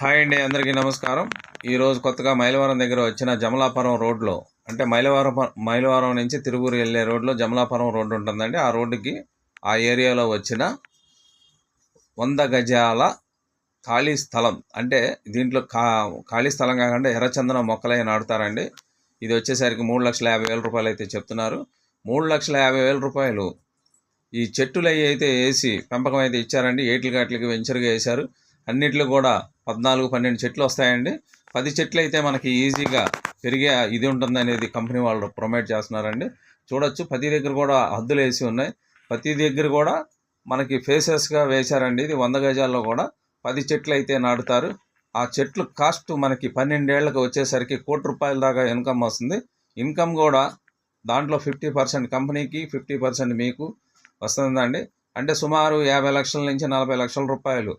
Hi అండి అందరికీ నమస్కారం. ఈరోజు కొత్తగా మైలవరం దగ్గర వచ్చిన జమలాపురం రోడ్లో అంటే మైలవరం మైలవరం నుంచి తిరుపూరు వెళ్ళే రోడ్లో జమలాపురం రోడ్డు ఉంటుందండి. ఆ రోడ్డుకి ఆ ఏరియాలో వచ్చిన వంద గజాల ఖాళీ స్థలం అంటే దీంట్లో ఖా ఖాళీ స్థలం కాకుండా ఎర్రచందనం మొక్కలై నాటుతారండి. ఇది వచ్చేసరికి మూడు లక్షల యాభై వేల రూపాయలు అయితే చెప్తున్నారు. మూడు లక్షల యాభై వేల రూపాయలు ఈ చెట్టులు అవి అయితే వేసి పెంపకం అయితే ఇచ్చారండి. ఏట్ల గట్లకి వెంచర్గా వేశారు. అన్నిట్లో కూడా పద్నాలుగు పన్నెండు చెట్లు వస్తాయండి. పది చెట్లు అయితే మనకి ఈజీగా పెరిగే ఇది ఉంటుంది అనేది కంపెనీ వాళ్ళు ప్రొమైడ్ చేస్తున్నారండి. చూడొచ్చు ప్రతి దగ్గర కూడా హద్దులు వేసి ఉన్నాయి. ప్రతి దగ్గర కూడా మనకి ఫేసెస్గా వేశారండి. ఇది వంద గజాల్లో కూడా పది చెట్లు అయితే నాటుతారు. ఆ చెట్లు కాస్ట్ మనకి పన్నెండేళ్ళకు వచ్చేసరికి కోటి రూపాయల దాకా ఇన్కమ్ వస్తుంది. ఇన్కమ్ కూడా దాంట్లో ఫిఫ్టీ పర్సెంట్ కంపెనీకి ఫిఫ్టీ పర్సెంట్ మీకు వస్తుందండి. అంటే సుమారు యాభై లక్షల నుంచి నలభై లక్షల రూపాయలు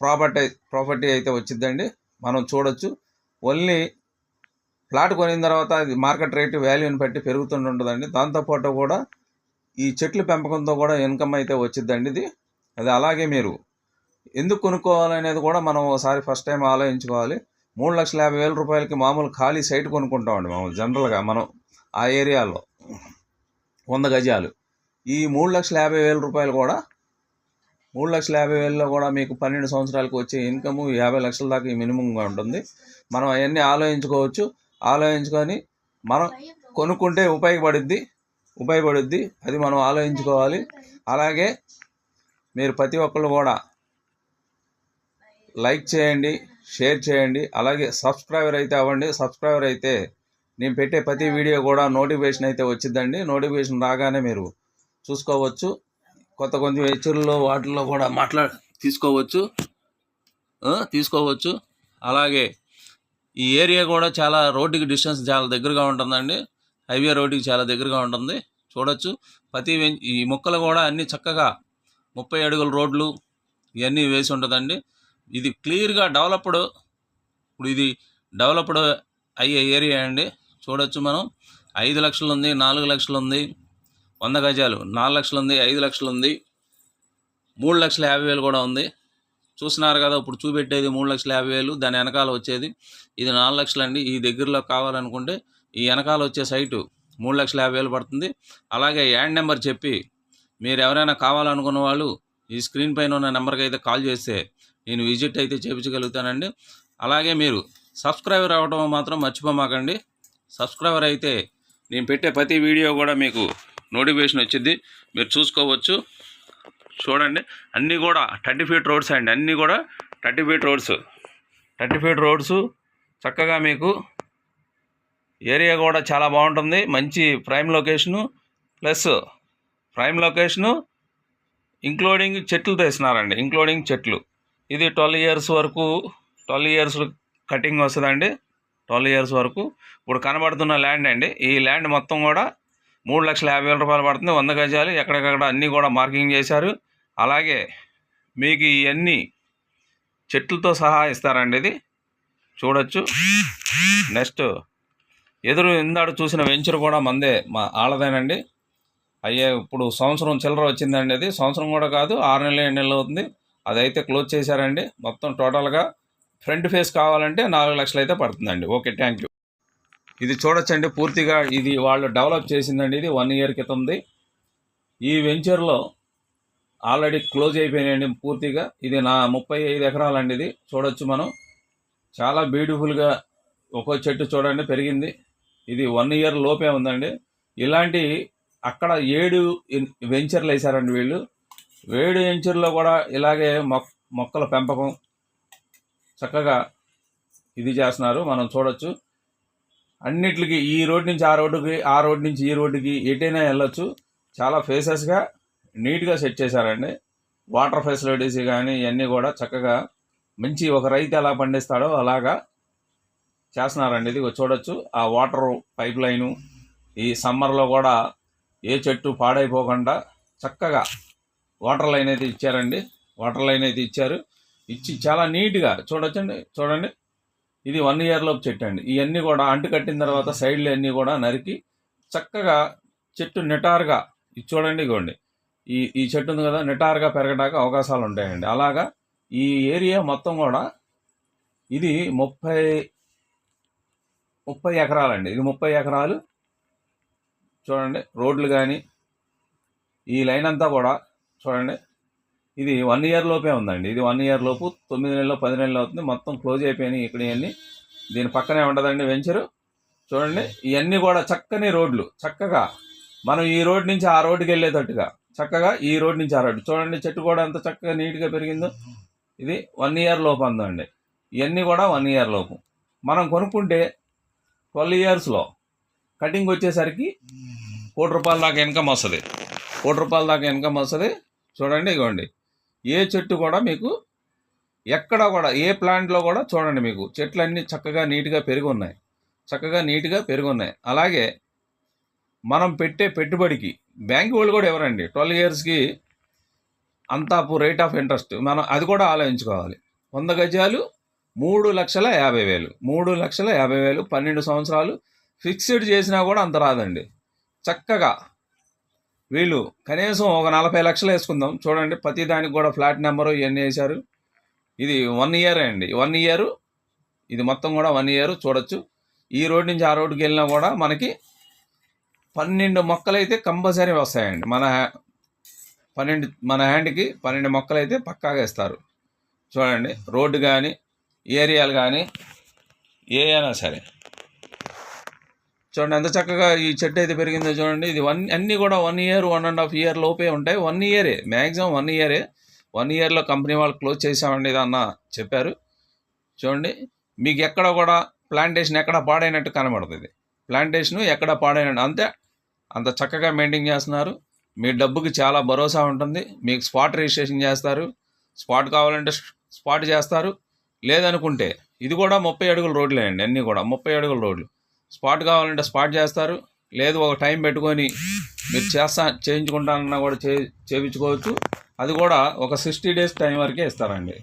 ప్రాపర్టీ ప్రాపర్టీ అయితే వచ్చిందండి మనం చూడొచ్చు. ఓన్లీ ప్లాట్ కొనిన తర్వాత అది మార్కెట్ రేటు వాల్యూని బట్టి పెరుగుతుంటుందండి దాంతోపాటు కూడా ఈ చెట్లు పెంపకంతో కూడా ఇన్కమ్ అయితే వచ్చిందండి ఇది. అది అలాగే మీరు ఎందుకు కొనుక్కోవాలనేది కూడా మనం ఒకసారి ఫస్ట్ టైం ఆలోచించుకోవాలి. మూడు లక్షల యాభై వేల రూపాయలకి మామూలు ఖాళీ సైట్ కొనుక్కుంటామండి మామూలు జనరల్గా మనం ఆ ఏరియాలో. వంద గజాలు. ఈ మూడు లక్షల యాభై వేల రూపాయలు కూడా మూడు లక్షల యాభై వేలలో కూడా మీకు పన్నెండు సంవత్సరాలకు వచ్చే ఇన్కమ్ యాభై లక్షల దాకా మినిమంగా ఉంటుంది. మనం అవన్నీ ఆలోచించుకోవచ్చు. ఆలోచించుకొని మనం కొనుక్కుంటే ఉపయోగపడుద్ది ఉపయోగపడుద్ది. అది మనం ఆలోచించుకోవాలి. అలాగే మీరు ప్రతి ఒక్కళ్ళు కూడా లైక్ చేయండి షేర్ చేయండి. అలాగే సబ్స్క్రైబర్ అయితే అవ్వండి. సబ్స్క్రైబర్ అయితే నేను పెట్టే ప్రతి వీడియో కూడా నోటిఫికేషన్ అయితే వచ్చిందండి. నోటిఫికేషన్ రాగానే మీరు చూసుకోవచ్చు. కొత్త కొంచెం హెచ్చరిలో వాటిల్లో కూడా మాట్లా తీసుకోవచ్చు. తీసుకోవచ్చు. అలాగే ఈ ఏరియా కూడా చాలా రోడ్డుకి డిస్టెన్స్ చాలా దగ్గరగా ఉంటుందండి. హైవే రోడ్డుకి చాలా దగ్గరగా ఉంటుంది. చూడొచ్చు. ప్రతి ఈ మొక్కలు కూడా అన్ని చక్కగా ముప్పై అడుగుల రోడ్లు ఇవన్నీ వేసి ఉంటుందండి. ఇది క్లియర్గా డెవలప్డ్ ఇప్పుడు ఇది డెవలప్డ్ అయ్యే ఏరియా అండి. చూడొచ్చు మనం. ఐదు లక్షలు ఉంది నాలుగు లక్షలు ఉంది వంద గజాలు నాలుగు లక్షలు ఉంది ఐదు లక్షలు ఉంది మూడు లక్షల యాభై వేలు కూడా ఉంది. చూస్తున్నారు కదా ఇప్పుడు చూపెట్టేది మూడు లక్షల యాభై వేలు దాని వెనకాల వచ్చేది. ఇది నాలుగు లక్షలు అండి ఈ దగ్గరలో కావాలనుకుంటే ఈ వెనకాల వచ్చే సైటు మూడు లక్షల యాభై వేలు పడుతుంది. అలాగే యాడ్ నెంబర్ చెప్పి మీరు ఎవరైనా కావాలనుకున్న వాళ్ళు ఈ స్క్రీన్ పైన ఉన్న నెంబర్కి అయితే కాల్ చేస్తే నేను విజిట్ అయితే చేయించగలుగుతానండి అలాగే మీరు సబ్స్క్రైబర్ అవ్వడం మాత్రం మర్చిపోమాకండి. సబ్స్క్రైబర్ అయితే నేను పెట్టే ప్రతి వీడియో కూడా మీకు నోటిఫికేషన్ వచ్చింది. మీరు చూసుకోవచ్చు. చూడండి. అన్నీ కూడా థర్టీ ఫీట్ రోడ్స్ అండి. అన్నీ కూడా thirty feet roads. Thirty feet roads చక్కగా మీకు ఏరియా కూడా చాలా బాగుంటుంది. మంచి prime location plus prime location including చెట్లు తెస్తున్నారండి. ఇంక్లూడింగ్ చెట్లు. ఇది ట్వెల్వ్ ఇయర్స్ వరకు ట్వెల్వ్ ఇయర్స్ కటింగ్ వస్తుందండి. ట్వెల్వ్ ఇయర్స్ వరకు. ఇప్పుడు కనబడుతున్న ల్యాండ్ అండి. ఈ ల్యాండ్ మొత్తం కూడా మూడు లక్షల యాభై వేల రూపాయలు పడుతుంది వంద గజాలు ఎక్కడికక్కడ అన్నీ కూడా మార్కింగ్ చేశారు. అలాగే మీకు ఇవన్నీ చెట్లతో సహా ఇస్తారండి ఇది. చూడొచ్చు. నెక్స్ట్ ఎదురు ఇందాడు చూసిన వెంచర్ కూడా మందే మా ఆళ్ళదేనండి. అయ్యే ఇప్పుడు సంవత్సరం చిల్లర వచ్చిందండి అది. సంవత్సరం కూడా కాదు ఆరు నెలలు ఏడు నెలలు అవుతుంది. అదైతే క్లోజ్ చేశారండి. మొత్తం టోటల్గా ఫ్రంట్ ఫేస్ కావాలంటే నాలుగు లక్షలు అయితే పడుతుందండి. Okay thank you. ఇది చూడొచ్చండి. పూర్తిగా ఇది వాళ్ళు డెవలప్ చేసిందండి ఇది వన్ ఇయర్ క్రితంది. ఈ వెంచర్లో ఆల్రెడీ క్లోజ్ అయిపోయినాయండి పూర్తిగా. ఇది నా ముప్పై ఐదు ఎకరాలండి ఇది. చూడొచ్చు మనం. చాలా బ్యూటిఫుల్గా ఒక్కో చెట్టు చూడండి పెరిగింది. ఇది వన్ ఇయర్ లోపే ఉందండి. ఇలాంటి అక్కడ ఏడు వెంచర్లు వేశారండి వీళ్ళు. ఏడు వెంచర్లో కూడా ఇలాగే మొక్కల పెంపకం చక్కగా ఇది చేస్తున్నారు. మనం చూడొచ్చు. అన్నిటికి ఈ రోడ్ నుంచి ఆ రోడ్డుకి ఆ రోడ్ నుంచి ఈ రోడ్డుకి ఎటైనా వెళ్ళొచ్చు. చాలా ఫేసెస్గా నీట్గా సెట్ చేశారండి. వాటర్ ఫెసిలిటీస్ కానీ ఇవన్నీ కూడా చక్కగా మంచి ఒక రైతు ఎలా పండిస్తాడో అలాగా చేస్తున్నారండి. ఇది చూడొచ్చు. ఆ వాటర్ పైప్ లైను ఈ సమ్మర్లో కూడా ఏ చెట్టు పాడైపోకుండా చక్కగా వాటర్ లైన్ అయితే ఇచ్చారండి. వాటర్ లైన్ అయితే ఇచ్చారు. ఇచ్చి చాలా నీట్గా చూడొచ్చండి. చూడండి. ఇది వన్ ఇయర్ లోపు చెట్టు అండి. ఇవన్నీ కూడా అంటు కట్టిన తర్వాత సైడ్లు అన్నీ కూడా నరికి చక్కగా చెట్టు నిటారుగా ఇది చూడండి ఇగోండి. ఈ ఈ చెట్టు ఉంది కదా నిటారుగా పెరగడానికి అవకాశాలు ఉంటాయండి. అలాగా ఈ ఏరియా మొత్తం కూడా ఇది ముప్పై ముప్పై ఎకరాలండి. ఇది ముప్పై ఎకరాలు. చూడండి రోడ్లు కానీ ఈ లైన్ అంతా కూడా చూడండి ఇది వన్ ఇయర్ లోపే ఉందండి. ఇది వన్ ఇయర్ లోపు తొమ్మిది నెలలు పది నెలలు అవుతుంది. మొత్తం క్లోజ్ అయిపోయినాయి ఇక్కడ ఇవన్నీ దీని పక్కనే ఉండదండి వెంచరు. చూడండి ఇవన్నీ కూడా చక్కని రోడ్లు. చక్కగా మనం ఈ రోడ్ నుంచి ఆ రోడ్డుకి వెళ్ళేటట్టుగా. చక్కగా ఈ రోడ్ నుంచి ఆ రోడ్డు. చూడండి చెట్టు కూడా ఎంత చక్కగా నీట్గా పెరిగిందో. ఇది వన్ ఇయర్ లోపు అందండి. ఇవన్నీ కూడా వన్ ఇయర్ లోపు. మనం కొనుక్కుంటే ట్వెల్వ్ ఇయర్స్లో కటింగ్ వచ్చేసరికి కోటి రూపాయల దాకా ఇన్కమ్ వస్తుంది. కోటి రూపాయల దాకా ఇన్కమ్ వస్తుంది. చూడండి ఇగోండి. ఏ చెట్టు కూడా మీకు ఎక్కడ కూడా ఏ ప్లాంట్లో కూడా చూడండి మీకు. చెట్లన్నీ చక్కగా నీట్గా పెరిగి ఉన్నాయి. చక్కగా నీట్గా పెరిగి ఉన్నాయి. అలాగే మనం పెట్టే పెట్టుబడికి బ్యాంక్ వాళ్ళు కూడా ఎవరండి? ట్వెల్వ్ ఇయర్స్కి అంతాపు రేట్ ఆఫ్ ఇంట్రెస్ట్. మనం అది కూడా ఆలోచించుకోవాలి. వంద గజాలు మూడు లక్షల యాభై వేలు. మూడు లక్షల యాభై వేలు పన్నెండు సంవత్సరాలు ఫిక్స్డ్ చేసినా కూడా అంత రాదండి. చక్కగా వీళ్ళు కనీసం ఒక నలభై లక్షలు వేసుకుందాం. చూడండి ప్రతి దానికి కూడా ఫ్లాట్ నెంబరు ఇవన్నీ వేశారు. ఇది వన్ ఇయర్ అండి. వన్ ఇయర్ ఇది మొత్తం కూడా వన్ ఇయర్ చూడొచ్చు. ఈ రోడ్ నుంచి ఆ రోడ్డుకి వెళ్ళినా కూడా మనకి పన్నెండు మొక్కలు అయితే కంపల్సరీ వస్తాయండి. మన హ్యా- పన్నెండు మన హ్యాండ్కి పన్నెండు మొక్కలు అయితే పక్కాగా ఇస్తారు చూడండి రోడ్డు కానీ ఏరియాలు కానీ ఏ అయినా సరే. చూడండి ఎంత చక్కగా ఈ చెట్టు అయితే పెరిగిందో చూడండి. ఇది వన్ అన్నీ కూడా one year one and half year లోపే ఉంటాయి. వన్ ఇయరే మ్యాక్సిమం వన్ ఇయరే వన్ ఇయర్లో కంపెనీ వాళ్ళు క్లోజ్ చేసామండి ఇది అన్న చెప్పారు. చూడండి మీకు ఎక్కడ కూడా ప్లాంటేషన్ ఎక్కడ పాడైనట్టు కనబడుతుంది ప్లాంటేషన్ ఎక్కడ పాడైనట్టు అంతే. అంత చక్కగా మెయింటైన్ చేస్తున్నారు. మీ డబ్బుకి చాలా భరోసా ఉంటుంది. మీకు స్పాట్ రిజిస్ట్రేషన్ చేస్తారు. స్పాట్ కావాలంటే స్పాట్ చేస్తారు. లేదనుకుంటే ఇది కూడా ముప్పై అడుగుల రోడ్లే అండి అన్నీ కూడా ముప్పై అడుగుల రోడ్లు. స్పాట్ కావాలంటే స్పాట్ చేస్తారు. లేదు ఒక టైం పెట్టుకొని మీరు చేస్తా చేయించుకుంటానన్నా కూడా చే చేయించుకోవచ్చు. అది కూడా ఒక సిక్స్టీ డేస్ టైం వరకే ఇస్తారండి.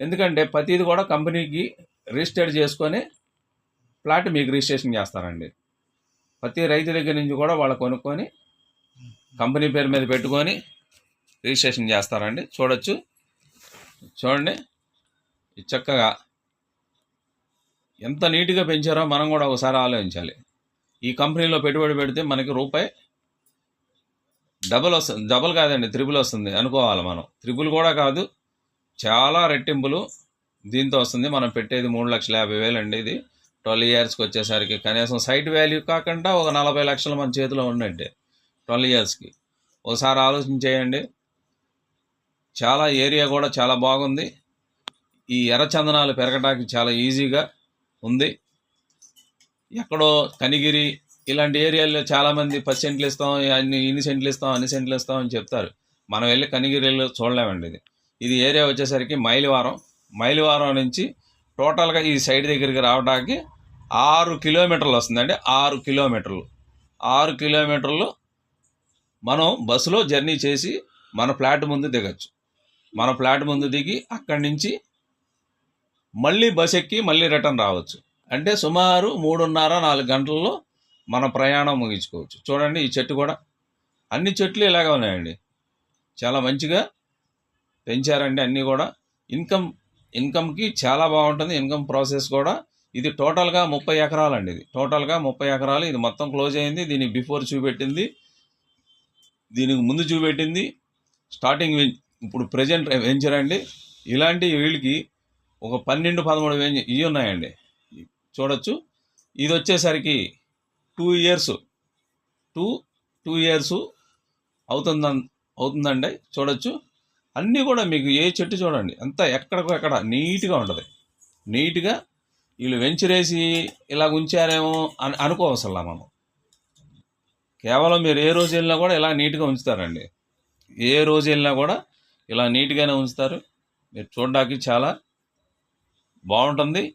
ఎందుకంటే ప్రతిది కూడా కంపెనీకి రిజిస్టర్ చేసుకొని ప్లాట్ మీకు రిజిస్ట్రేషన్ చేస్తారండి. ప్రతి రైతు దగ్గర నుంచి కూడా వాళ్ళు కొనుక్కొని కంపెనీ పేరు మీద పెట్టుకొని రిజిస్ట్రేషన్ చేస్తారండి. చూడొచ్చు. చూడండి. చక్కగా ఎంత నీట్గా పెంచారో మనం కూడా ఒకసారి ఆలోచించాలి. ఈ కంపెనీలో పెట్టుబడి పెడితే మనకి రూపాయి డబుల్ వస్తుంది డబుల్ కాదండి త్రిబుల్ వస్తుంది. అనుకోవాలి మనం. త్రిబుల్ కూడా కాదు చాలా రెట్టింపులు దీంతో వస్తుంది. మనం పెట్టేది మూడు లక్షల యాభై వేలు అండి ఇది. ట్వెల్వ్ ఇయర్స్కి వచ్చేసరికి కనీసం సైట్ వాల్యూ కాకుండా ఒక నలభై లక్షలు మన చేతిలో ఉన్నట్టే ట్వెల్వ్ ఇయర్స్కి. ఒకసారి ఆలోచన చేయండి చాలా ఏరియా కూడా చాలా బాగుంది. ఈ ఎర్రచందనాలు పెరగడానికి చాలా ఈజీగా ఉంది. ఎక్కడో కనిగిరి ఇలాంటి ఏరియాల్లో చాలామంది పది సెంట్లు ఇస్తాం అన్ని ఇన్ని సెంట్లు ఇస్తాం అన్ని సెంట్లు ఇస్తాం అని చెప్తారు. మనం వెళ్ళి కనిగిరిలో చూడలేమండి ఇది. ఇది ఏరియా వచ్చేసరికి మైలివారం. మైలివారం నుంచి టోటల్గా ఈ సైడ్ దగ్గరికి రావడానికి ఆరు కిలోమీటర్లు వస్తుందండి. ఆరు కిలోమీటర్లు. ఆరు కిలోమీటర్లు మనం బస్సులో జర్నీ చేసి మన ఫ్లాట్ ముందు దిగచ్చు. మన ఫ్లాట్ ముందు దిగి అక్కడి నుంచి మళ్ళీ బస్ ఎక్కి మళ్ళీ రిటర్న్ రావచ్చు. అంటే సుమారు మూడున్నర నాలుగు గంటల్లో మన ప్రయాణం ముగించుకోవచ్చు. చూడండి ఈ చెట్టు కూడా. అన్ని చెట్లు ఇలాగే ఉన్నాయండి. చాలా మంచిగా పెంచారండి అన్నీ కూడా. ఇన్కమ్ ఇన్కమ్కి చాలా బాగుంటుంది. ఇన్కమ్ ప్రాసెస్ కూడా. ఇది టోటల్గా ముప్పై ఎకరాలండి ఇది. టోటల్గా ముప్పై ఎకరాలు. ఇది మొత్తం క్లోజ్ అయింది. దీనికి బిఫోర్ చూపెట్టింది. దీనికి ముందు చూపెట్టింది. స్టార్టింగ్ వెం- ఇప్పుడు ప్రజెంట్ వెంచర్ అండి. ఇలాంటి వీళ్ళకి ఒక పన్నెండు పదమూడు వెంచ ఇవి ఉన్నాయండి. చూడొచ్చు. ఇది వచ్చేసరికి two years two two years అవుతుంద అవుతుందండి. చూడొచ్చు. అన్నీ కూడా మీకు ఏ చెట్టు చూడండి. అంతా ఎక్కడికో ఎక్కడ నీట్గా ఉంటుంది. నీట్గా వీళ్ళు వెంచరేసి ఇలా ఉంచారేమో అని అనుకోవసలా మనం. కేవలం మీరు ఏ రోజు వెళ్ళినా కూడా ఇలా నీట్గా ఉంచుతారండి. ఏ రోజు వెళ్ళినా కూడా ఇలా నీట్గానే ఉంచుతారు. మీరు చూడడానికి చాలా బాగుంటుంది.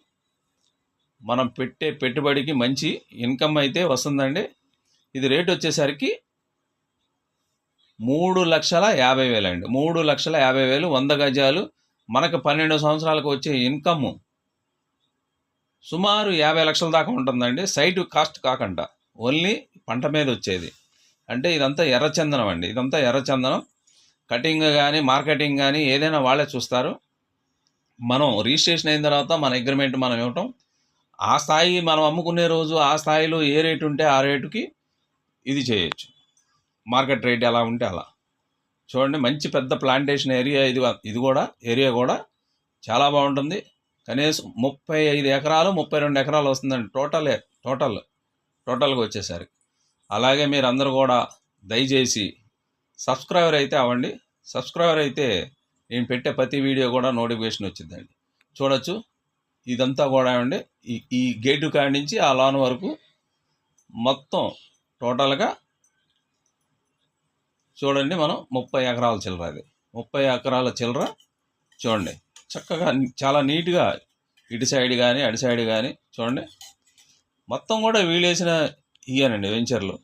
మనం పెట్టే పెట్టుబడికి మంచి ఇన్కమ్ అయితే వస్తుందండి. ఇది రేట్ వచ్చేసరికి మూడు లక్షల యాభై వేలు అండి. మూడు లక్షల యాభై వేలు వంద గజాలు. మనకు పన్నెండు సంవత్సరాలకు వచ్చే ఇన్కమ్ సుమారు యాభై లక్షల దాకా ఉంటుందండి. సైట్ కాస్ట్ కాకుండా ఓన్లీ పంట మీద వచ్చేది. అంటే ఇదంతా ఎర్రచందనం అండి. ఇదంతా ఎర్రచందనం. కటింగ్ కానీ మార్కెటింగ్ కానీ ఏదైనా వాళ్ళే చూస్తారు. మనం రిజిస్ట్రేషన్ అయిన తర్వాత మన అగ్రిమెంట్ మనం ఇవ్వటం. ఆ స్థాయి మనం అమ్ముకునే రోజు ఆ స్థాయిలో ఏ రేటు ఉంటే ఆ రేటుకి ఇది చేయొచ్చు. మార్కెట్ రేట్ ఎలా ఉంటే అలా. చూడండి మంచి పెద్ద ప్లాంటేషన్ ఏరియా ఇది ఇది కూడా ఏరియా కూడా చాలా బాగుంటుంది. కనీసం ముప్పై ఐదు ఎకరాలు ముప్పై రెండు ఎకరాలు వస్తుందండి టోటలే టోటల్ టోటల్గా వచ్చేసరికి. అలాగే మీరు అందరూ కూడా దయచేసి సబ్స్క్రైబర్ అయితే అవ్వండి. సబ్స్క్రైబర్ అయితే నేను పెట్టే ప్రతి వీడియో కూడా నోటిఫికేషన్ వచ్చిందండి. చూడొచ్చు. ఇదంతా కూడా అండి ఈ ఈ గేటు కాడి నుంచి ఆ లాన్ వరకు మొత్తం టోటల్గా చూడండి మనం ముప్పై ఎకరాల చిల్లర అది. ముప్పై ఎకరాల చిల్లర చూడండి. చక్కగా చాలా నీట్గా ఇటు సైడ్ కానీ అటు సైడ్ కానీ చూడండి. మొత్తం కూడా వీలేసిన ఇయ్యానండి వెంచర్లు.